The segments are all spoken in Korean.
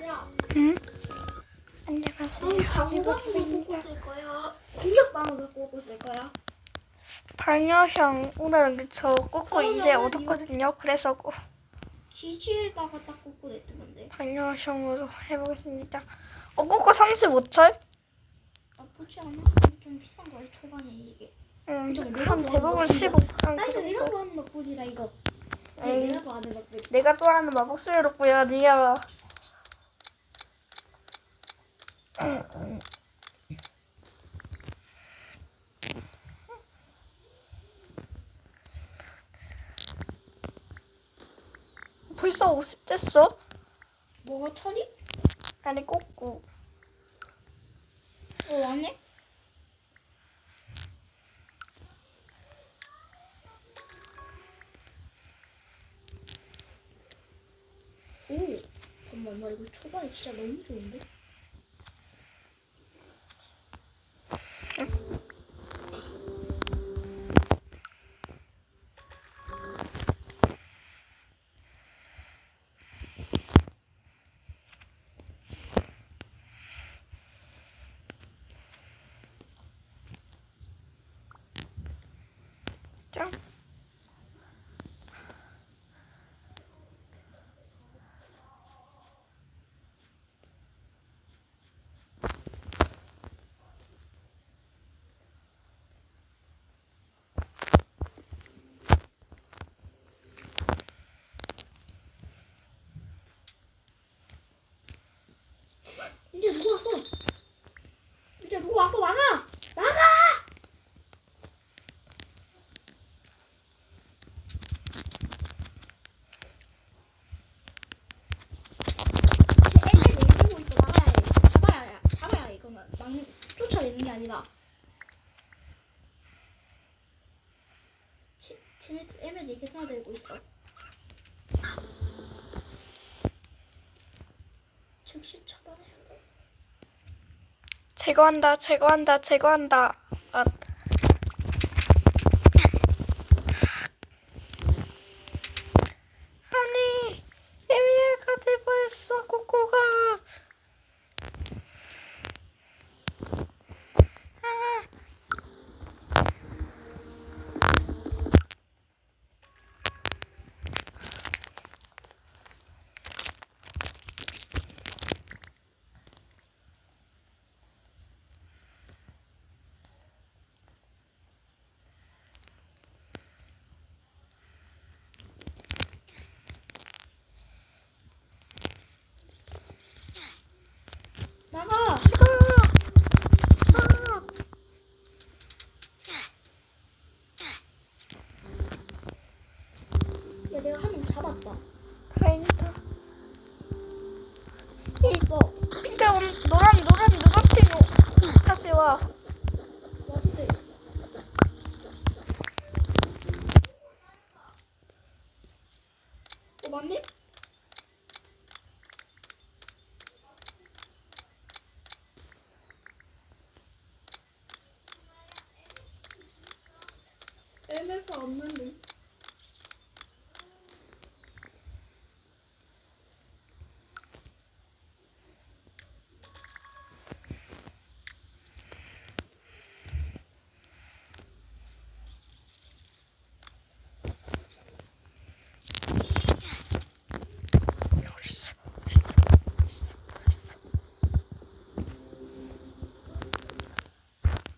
응? 안녕하세요. 어, 방어방어 갖고 쓸 거야. 공격 방어 갖고 쓸 거야. 방여형 오늘은 저 어, 이제 얻었거든요. 그래서 꼭 기지에다가 딱 꽂고 냈던데. 방여형으로 해보겠습니다. 어, 꽂고 35철? 나쁘지 않아. 좀 비싼 거야 초반에 이게. 응, 이거 한 내가 대부분 좋아하는 15. 한나 이거 내가 좋아하는 막보디라 이거. 에이. 네, 내가 좋아하는 막보디. 내가 좋아하는 수요롭고요. 니가 벌써 50 됐어? 뭐가 철이? 아니 꽂고 어 왔네. 오, 잠깐만 나 이거 초반에 진짜 너무 좋은데? 짱. 이제 누구 왔어? 이제 누구 왔어? 나가! 나가! 쟤 애들 내리고 있어 나가야 해. 잡아야 해. 잡아야 해 이거는. 막 쫓아내는 게 아니라. 쟤, 쟤네들 애들 이렇게 sna들고 있어. 즉시 처단해야 돼. 제거한다, 제거한다, 제거한다. 아, 아니, 애매가 돼버렸어, 코코가. 아, 나가! 아, 아. 야 내가 한 명 잡았다. 다행이다. 있어. 근데 오늘 노란, 노란, 노란 팀이 다시 와. 왔대. 어 맞네? MF 없는데.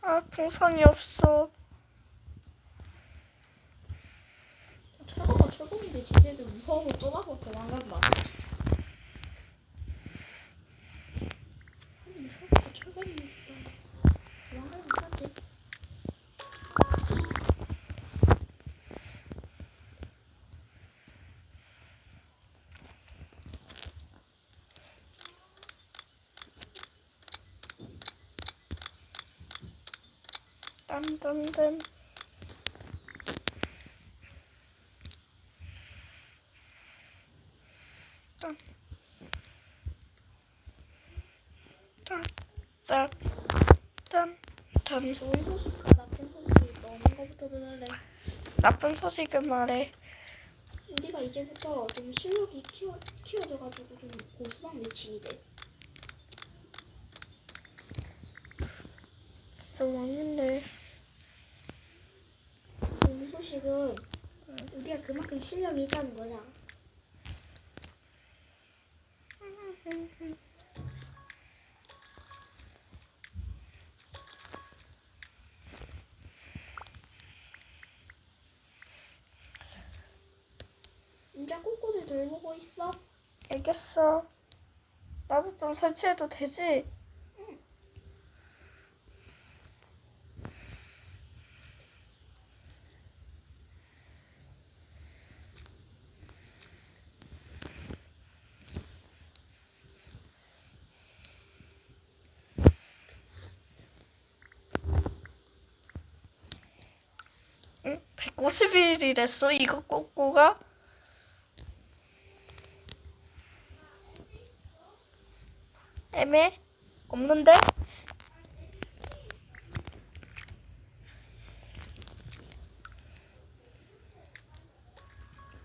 아, 풍선이 없어. 철거가 철거인데 쟤네들 무서워서 쫄아서 도망간다. 아니 철거가 철거니까 도망가면 하지. 딴딴딴. 딴. 딴. 딴. 딴. 딴. 좋은 소식과 나쁜 소식이 너는 거부터 들을래. 나쁜 소식은 말해. 우리가 이제부터 좀 실력이 키워 키워져가지고 좀 고수랑 매칭이 돼. 진짜 왕인데. 우리 소식은 우리가 그만큼 실력이 있다는 거잖아. 알겠어. 나도 좀 설치해도 되지? 응? 150일이랬어 이거 꼬꼬가? 애매? 없는데?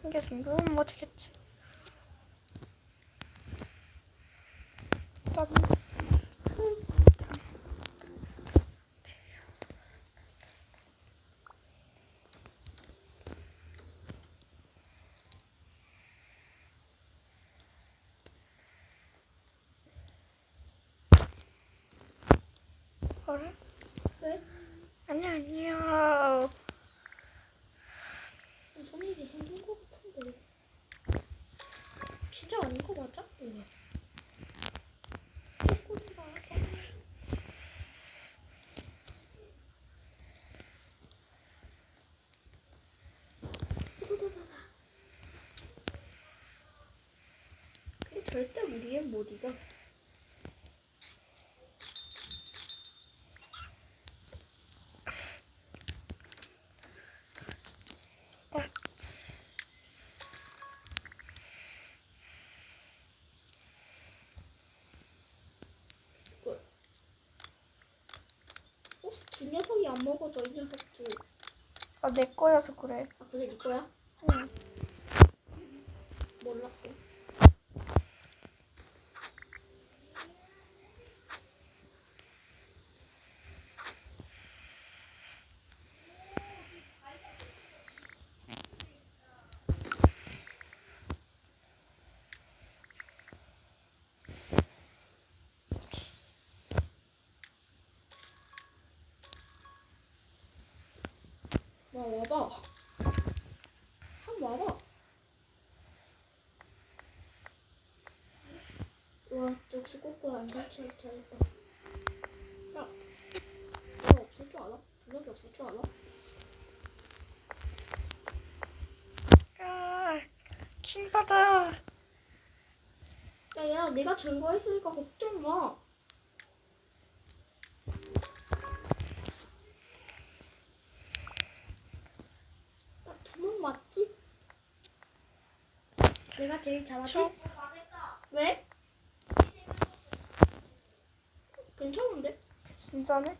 이게 뭐 되겠지. 일 단 그래? 왜? 아니야 아니야. 무슨 일이 생긴 것 같은데. 진짜 아닌 거 맞아? 왜? 근데 절대 우리의 못 이겨. 이걸. 어? 두 녀석이 안 먹어져 이 녀석들. 아내 거여서 그래. 아 그래 네 거야? 응. 몰랐고. 와 와봐. 한 와봐. 와 역시 꼬꼬 안 같이 잘했다. 야, 너 없을 줄 알아? 분명히 없을 줄 알아? 아, 킹받아. 야, 야, 내가 증거했으니까 걱정 마. 나 두명 맞지? 내가 제일 잘하지? 저- 왜? 괜찮은데? 진짜네?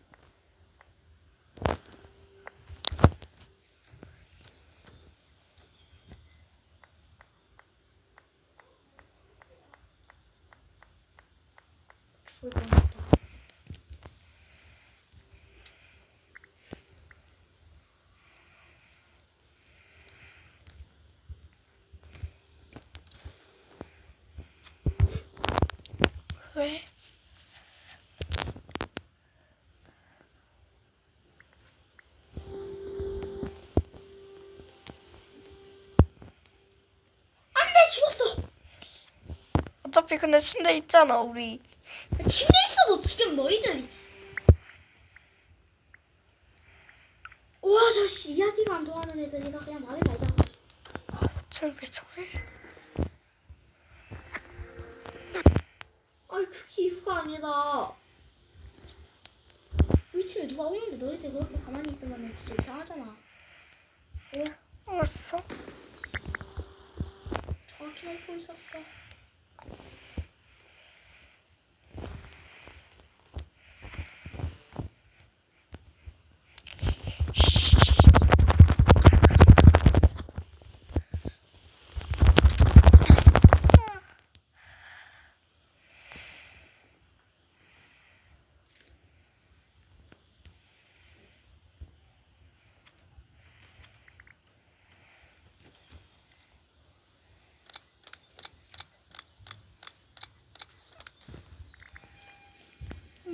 어차피 근데 침대 있잖아 우리. 침대 있어도 지금 너희들이. 와, 저씨 이야기가 안 통하는 애들이다. 그냥 말해 말자. 쟤왜 저래? 아니 그게 이유가 아니다. 위치를 누가 오는데 너희들 그렇게 가만히 있으면 진짜 이상하잖아. 알았어. 정확히 알고 있었어.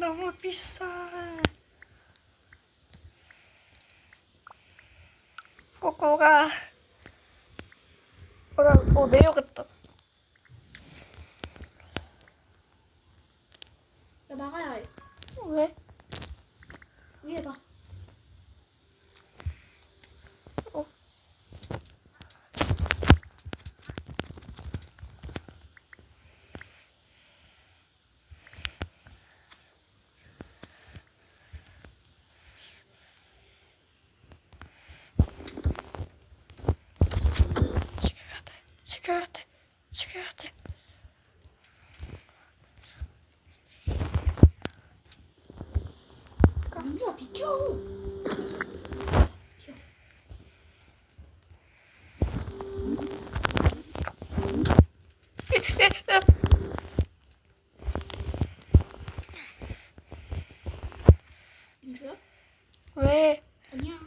너무 비싸. 꼬꼬가 뭐라 어 내려갔다. 야 막아야 해. 왜? 위에 봐. 어. 죽여야 돼. 죽여야 돼. 죽여야 돼. 비켜. 민주야? 왜? 아니야.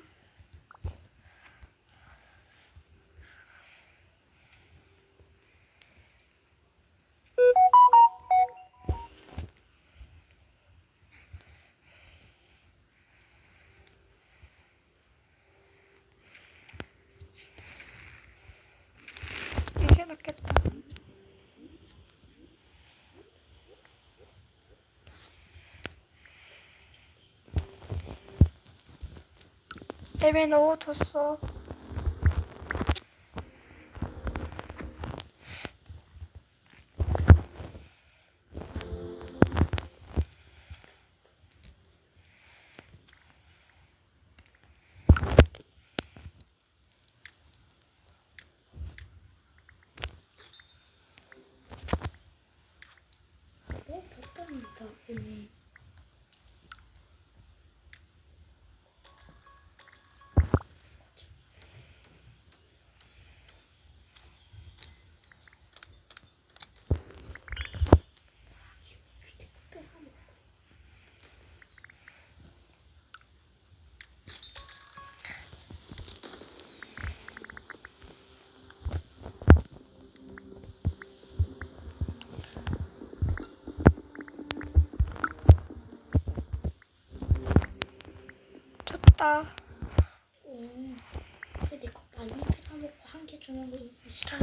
이게 낫겠다. 앱에 넣어뒀어. 어? Amen. 다니까 오늘. 좋다. 오. 근데 거 빨리 사먹고 한 개 주는 거 싫어.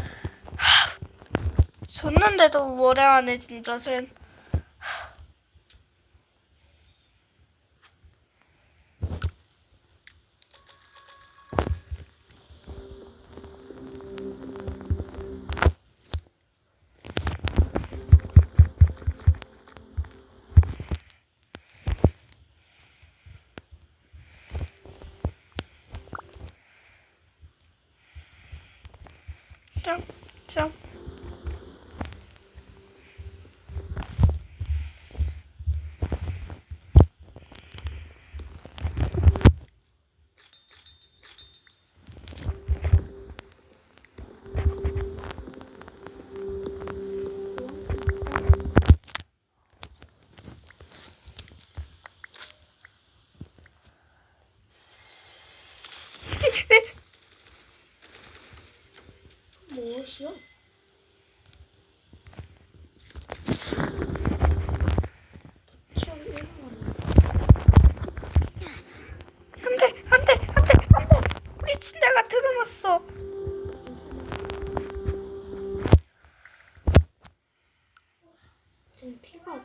줬는데도 뭐래 안해 진짜 쟨.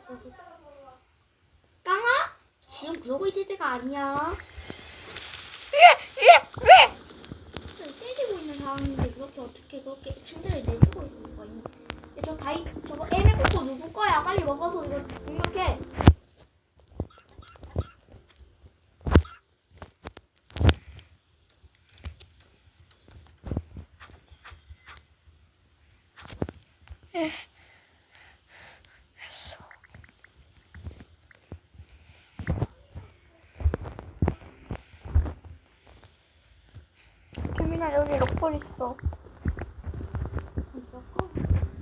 없어서 깡아? 지금 그러고 있을 때가 아니야 예, 예, 왜? 때리고 있는 상황인데 그렇게 어떻게 그렇게 침대를 내주고 있는? 야, 저 다이 저거 애매국도 누구 거야? 빨리 먹어서 이거 공격해 예. 했어. 규민아 여기 럭볼 있어. 이거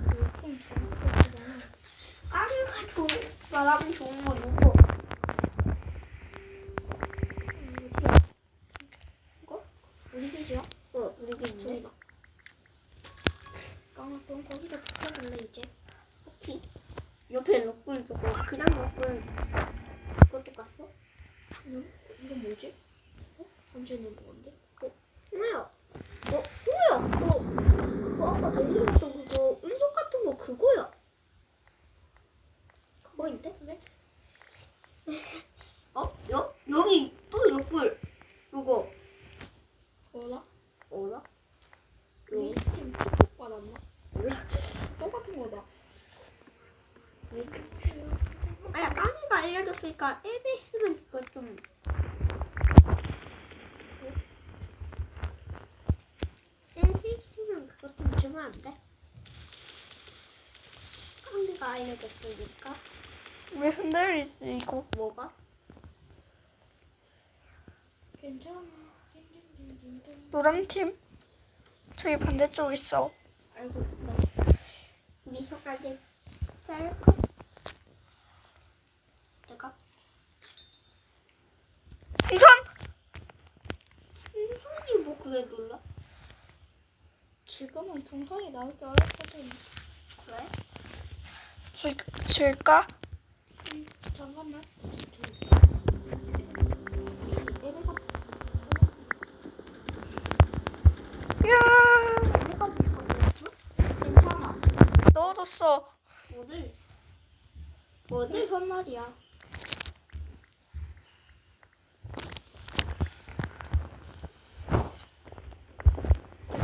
이렇게 잘못했잖아 아무가 좋은 말하면 좋은 거 누구? 이거? 우리 집이야? 어, 우리 집 저기 봐 깡아 그럼 거기다 붙여볼래 이제? 오케이. 옆에 럭볼 주고 그냥 럭볼 문제는 뭔데? 뭐야? 어, 뭐야? 어, 그거 아까 전리했던 그거 운석 같은 거 그거야. 그거인데? 그래? 어? 여, 여기 또 옆불. 이거. 뭐라? 뭐야? 우리 여기. 팀 축복 받았나? 몰라. 똑같은 거다. 아야, 알려줬으니까 에베스는 그거 좀. 에베스는 그거 좀 주면 안 돼? 까미가 알려줬으니까. 왜 흔들리지 이거? 뭐가? 괜찮아. 노란 팀 저기 반대쪽 있어. 알고 형아들 셀카 내가 풍선 음, 형이 뭐 그래 놀라? 지금은 동상이 나올 줄 알았거든. 그래? 줄 줄까? 응, 잠깐만. 얘네가 야. 넣어뒀어. 뭐들? 뭐들? 선 말이야.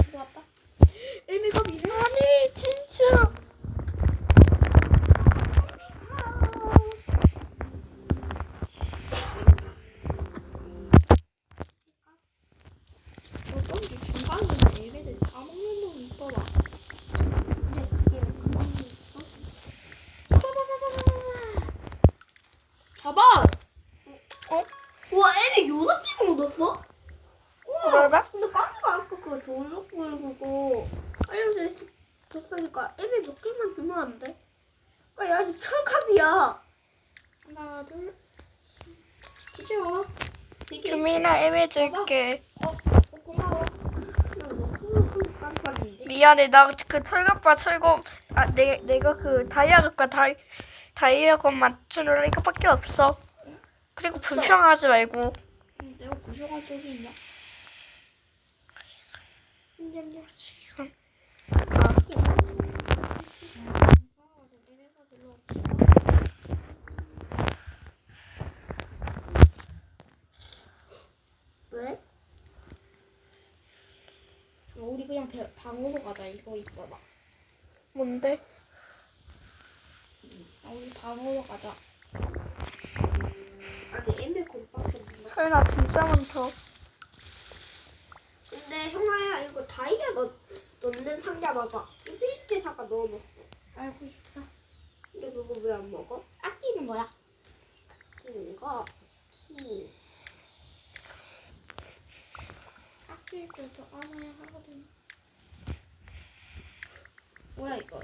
들어왔다. 애미가 미래 아니 진짜. 어쩐지 중간에 있는 얘네들 다 먹는 놈이 있더라. 근데 그게 왜 그만이 있어? 잡아! 와 애미 요렇게 묻었어? 우와 뭐라가? 근데 까미가 아까 그거 졸랐고 그거 알려줬으니까 애미 몇 개만 주면 안 돼? 아, 야, 이 철갑이야. 하나, 둘. 와. 규민아 애매 줄게. 어, 고마워. 깜빡인데? 미안해 나 그 철갑과 철검 아 내, 내가 그 다이아급과 다이 다이아급 맞추느라 이거밖에 없어. 그리고 불평하지 말고. 응, 내가 고소한 적이 있나? 지금 왜? 우리 그냥 배, 방으로 가자. 이거 있잖아. 뭔데? 아, 우리 방으로 가자. 아니, 애미 곰밖에 없나? 설나 진짜 많다. 근데 형아야, 이거 다이아 넣, 넣는 상자 봐봐. 이 필트 잠깐 넣어놨어. 알고 있어. 근데 그거 왜 안 먹어? 아끼는 거야. 이거 키. 때도 알아야 하거든. 뭐야 이거?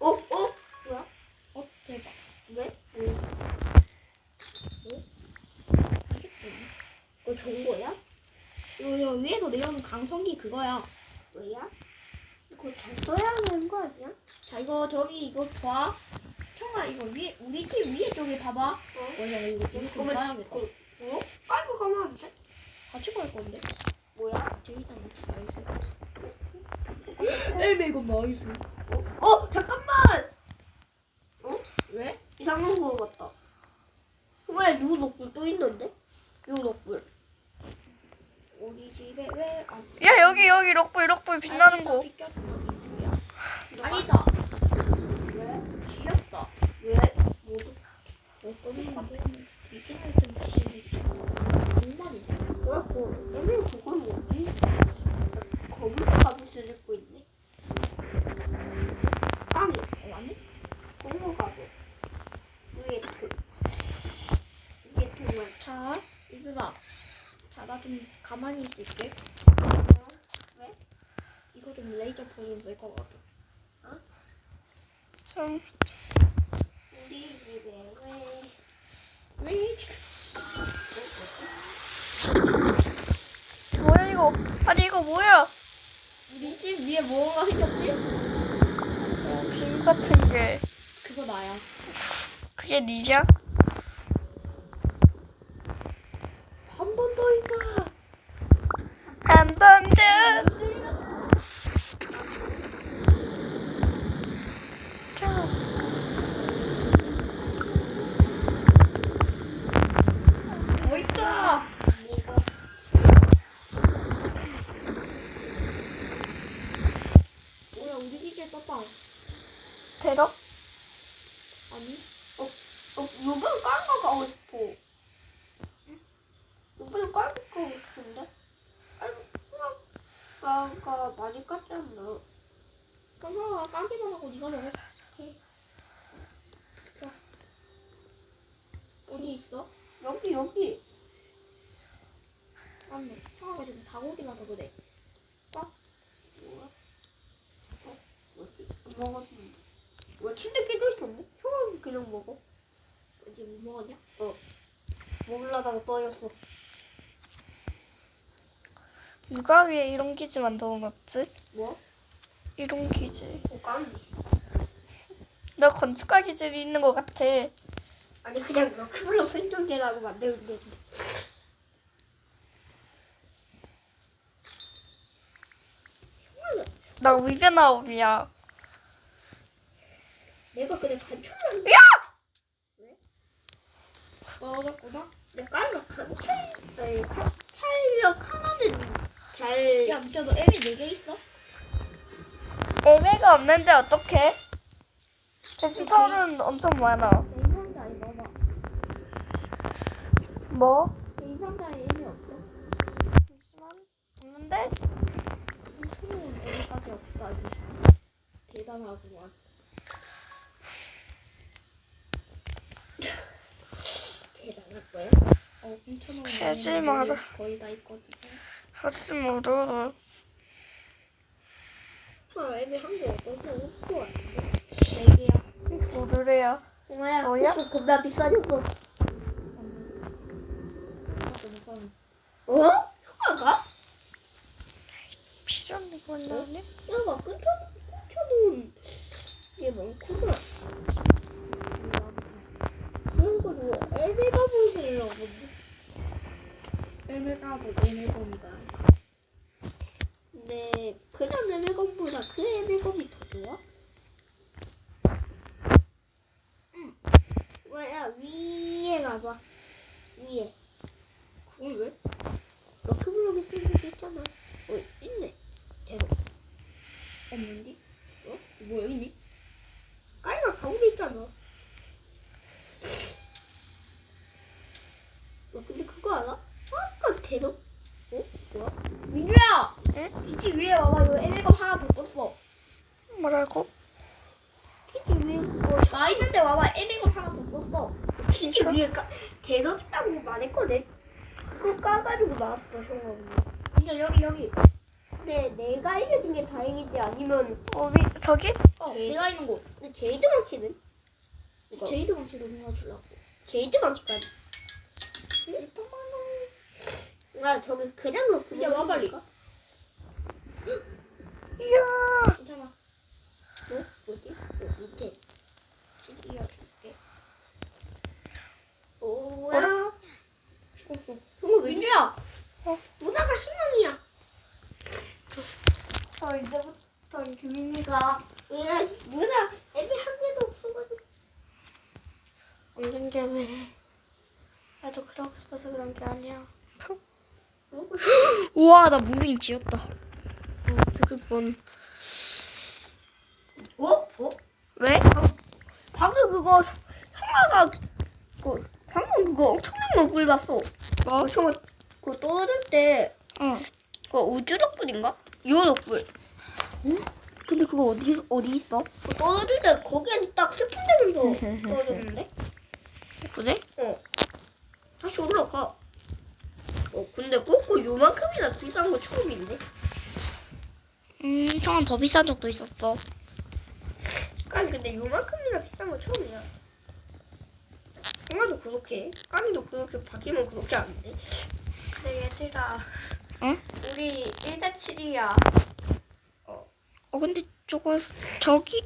어? 어? 뭐야? 어 대박. 왜? 이게 뭐야? 이거 좋은 거야? 이거, 이거 위에서 내려오는 강성기 그거야. 뭐야? 이거 잘 써야 하는 거 아니야? 자 이거 저기 이거 봐. 형아 이거 위에 우리 팀 위에 쪽에 봐봐. 어? 뭐야 이거 이거 좀 봐야겠다. 그, 어? 가면 안 돼? 같이 갈 건데. 뭐야? 제이다 나이스. 에메 이거 나이스. 어? 어? 잠깐만! 왜? 이상한 거 같다. 왜 누구 덕불 또 있는데? 누구 덕불? 우리 집에 왜 안? 야 여기 여기 럭불 럭불 빛나는 거. 아니다. 왜? 귀엽다. 왜? 모두 어떤 놈이 비즈니스 좀 비즈니스. 정말이지. 그래갖고 애들 그건 뭐지? 거북이 갑옷을 입고 있네. 아니, 어, 아니? 고무 갑옷. 위에 그 이게 정말 자, 얘들아. 자, 나 좀 가만히 있을게. 왜? 이거 좀 레이저 보여주면 될것 같아. 좀우리 집에 왜? 레이저. 뭐야 이거? 아니 이거 뭐야? 우리 집 위에 뭔가 생겼지? 어, 빔 같은 게 그거 나야. 그게 니냐? 한 번 더 있다. 한 번 더. 자. 뭐 있어? 뭐야 우리 기지에 떴다. 대로? 아니? 어, 요번 깐거 가고 싶어. 요번에 깐거 가고 싶은데? 아니, 생각가 많이 깠지 않나? 그럼 형아 깜기만 하고 네가 먹어. 오케이. 자. 어디 있어? 여기, 여기. 맞네. 형아 가 지금 다고기라서 그래. 뭐야? 어, 뭐지? 안 먹었는데. 왜 침대 깨져 있었네? 형은 그냥 먹어. 어디 못 먹었냐? 먹으려다가 떠였어. 누가 위에 이런 기지 만들어 놨지? 뭐? 이런 기지. 어, 깐. 나 건축가 기질이 있는 것 같아. 아니, 그냥 럭키블럭 생존계라고 만들면 되는데. 나 위변아홉이야. 내가 그냥 간초를 야! 먹었구나. 내가 칸차이 아니 칸차이력 하나는 잘 야, 미쳐 너 애미 4개 있어? 애매가 없는데 어떡해? 대신 철은 엄청 많아. 내 이상자에 넣어봐. 뭐? 내 이상자에 애미 없어. 잠시만. 없는데? 무슨 애미까지 없다. 이거. 대단하구만. 대단할 거야. 어, 엄청 하지 마라. 거의 다 있거든. 하지 마라. 아, 애미 한개 없어서 없어. 4개야. 모르래요. 뭐야? 뭐야? 겁나 비싸졌어. 어? 어? 형아가? 필요한 거 있나네? 형아가 끊쳐 끊쳐놓은 게 많구나. 그리고 뭐 애미가 보시려고. 애미가 뭐 애미검이다. 근데 그냥 애미검보다 그 애미검이 더 좋아? 응. 뭐야 위에 가봐. 위에. 그걸 왜? 럭크블럭이 쓰는 게 있잖아. 어 있네. 대로. 없는디? 어? 뭐 여기 있니? 까이가 가운데 있잖아. 어 근데 그거 알아? 아까 대로. 어? 뭐야? 민주야! 응? 기지 위에 와봐. 이거 애미검 하나 더 떴어. 뭐라고? 키즈 위에 그거 나 있는데 와봐. 애미검 하나 더 떴어. 키즈 위에 까 대로 있다고 말했거든. 그거 까가지고 나왔어 형아. 민주 여기 여기. 근데 내가 이겨준 게 다행이지 아니면 어디 저기? 어, 제이- 내가 있는 곳. 근데 제이드 망치는? 이거 제이드 방치도 누가 주려고. 제이드 망치까지. 아 저기 그냥 럭크. 이제 와, 빨리. 이야. 괜찮아. 뭐? 뭐지? 어, 밑에. 시리야 줄게. 오야. 죽었어. 형아 왜 민주야! 누나가 신랑이야. 저 이제부터 규민이가 야, 누나 애비 한 개도 없어가지고. 없는 게 왜? 나도 그러고 싶어서 그런 게 아니야. 우와, 나 무빙 지었다. 어, 지금 본. 어? 어? 왜? 방금 그거 형아가 그 방금 그거 엄청난 먹을 봤어. 뭐? 형아 그거 떨어질 때 응. 그거 우주 덕불인가? 요 덕불. 근데 그거 어디, 어디 있어? 때 거기에서 딱 슬픈되면서 떨어졌는데? 그래? 어. 다시 올라가. 어 근데 꼭꼭 요만큼이나 비싼 거 처음인데? 음, 형은 더 비싼 적도 있었어. 아니 근데 요만큼이나 비싼 거 처음이야. 형아도 그렇게 까미도 그렇게 바뀌면 그렇게 안 돼. 근데 얘들아. 응? 우리 1대 7이야. 어. 어, 근데 저거, 저기?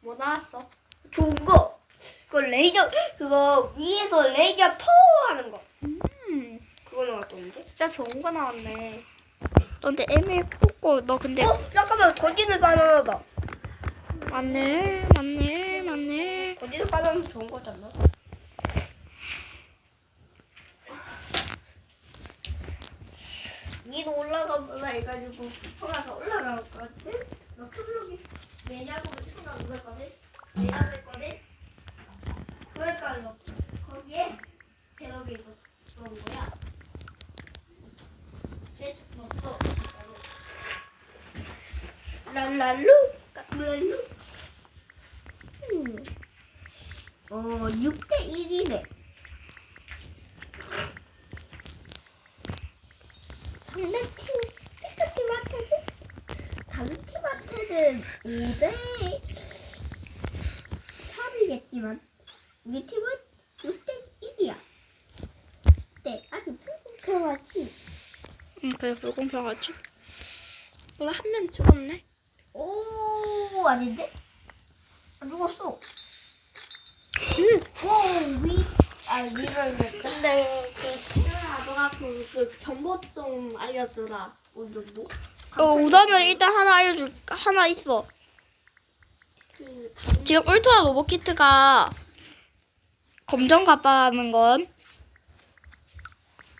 뭐 나왔어? 좋은 거. 그거 레이저 그거 위에서 레이저 파워 하는 거. 음. 그거. 나왔던데? 진짜 좋은 거 나왔네. 근데 애매 뽑고 너 근데 어 잠깐만 거기는 바나나다. 맞네 맞네 맞네. 거기는 바나나 좋은 거잖아. 위로 해가지고 올라가 올라가거든. 너 클록이 왜냐고 생각 안 했거든. 내가 했거든. 그러니까 너 거기에 배럭이 있었던 거야. 내 먹고 랄랄루 랄랄루. 음. 어 6대 1이네. 상대팀 피카팀한테는 다른 팀한테는 5대 3이겠지만 우리 팀은 6대 1이야. 네, 아주 불공평하지. 응 그래 불공평하지. 몰라 한 명 죽었네. 오 아닌데? 안 죽었어. 오 위. 아 위를 근데 그 태연아 너가 그, 그 정보 좀 알려주라. 어느 정도? 어 우선은 일단 하나 알려줄 하나 있어. 그 당- 지금 울트라 로봇 키트가 검정 가빠라는 건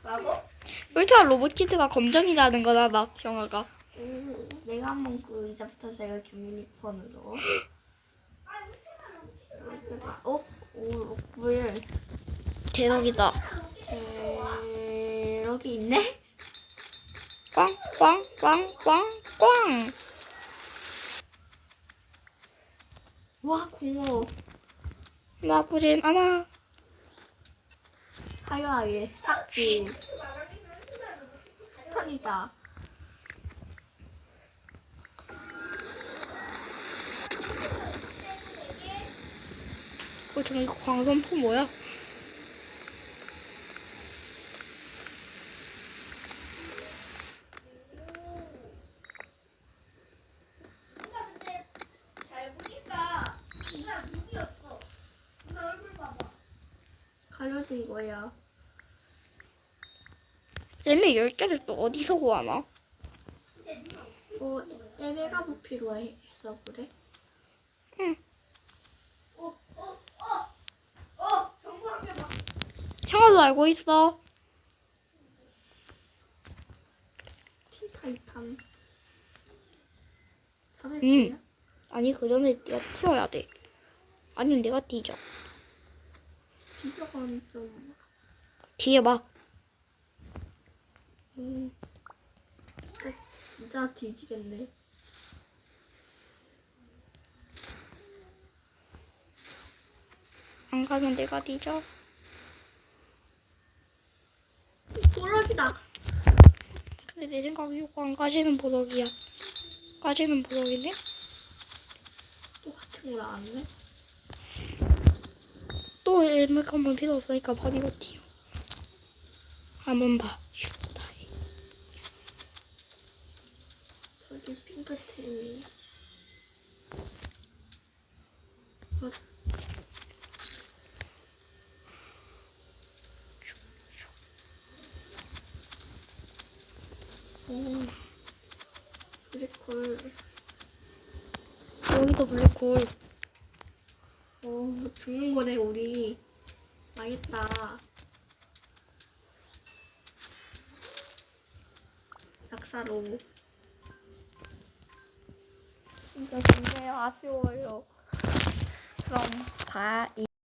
뭐고? 울트라 로봇 키트가 검정이라는 건 알아 병아가. 음, 내가 한번 그 이제부터 제가 주민이폰으로. 어? 오, 물. 대박이다. 에, 여기 있네? 꽝 꽝 꽝 꽝 꽝. 와, 고마워. 나쁘진 않아. 하여하게 삭 지. 탁이다. 어, 저 이거 광선포 뭐야? 누가 근데 잘 보니까 누가 누구였어? 누가 얼굴 봐봐. 가려진 거야. 얘네 열 개를 또 어디서 구하나? 뭐, 에메가 뭐 필요해서 그래? 어, 어, 어, 어, 정보 한 개 봐. 형아도 알고 있어. 응. 400개야? 아니 그 전에 내가 튀어야 돼. 아니면 내가 뒤져. 비서관 좀. 뒤에 봐. 음. 진짜, 진짜 뒤지겠네. 안 가면 내가 뒤져. 보라기다. 근데 내 생각에 이거 안 가지는 보석이야. 가지는 보석이네? 또 같은 거 나왔네. 또 엘메가 한번 필요 없으니까. 한번 봐. 슈다 이.